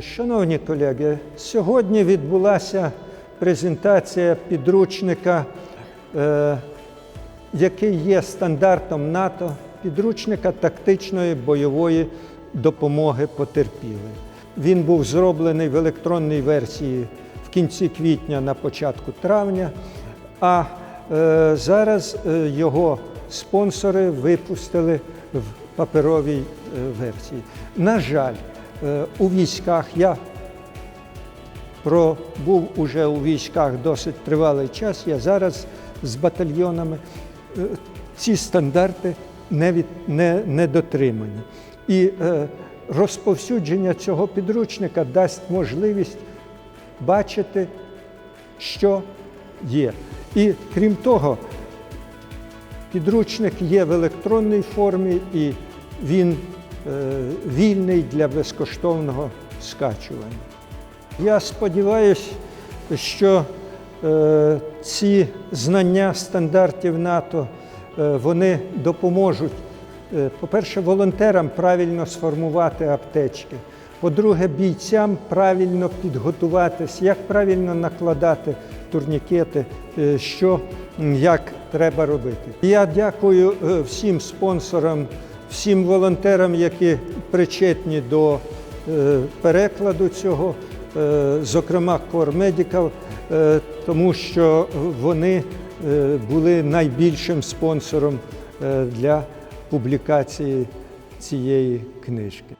Шановні колеги, сьогодні відбулася презентація підручника, е, який є стандартом НАТО, підручника тактичної бойової допомоги потерпілим. Він був зроблений в електронній версії в кінці квітня на початку травня, а е, зараз е, його спонсори випустили в паперовій версії. На жаль, у військах я пробув уже у військах досить тривалий час. Я зараз з батальйонами е, ці стандарти не, від, не, не дотримані. І е, розповсюдження цього підручника дасть можливість бачити, що є. І крім того, Підручник є в електронній формі і він е, вільний для безкоштовного скачування. Я сподіваюся, що е, ці знання стандартів НАТО е, вони допоможуть, е, по-перше, волонтерам правильно сформувати аптечки. По-друге, бійцям правильно підготуватись, як правильно накладати турнікети, е, що як треба робити. Я дякую е, всім спонсорам, всім волонтерам, які причетні до е, перекладу цього, е, зокрема Core Medical, е, тому що вони були найбільшим спонсором для публікації цієї книжки.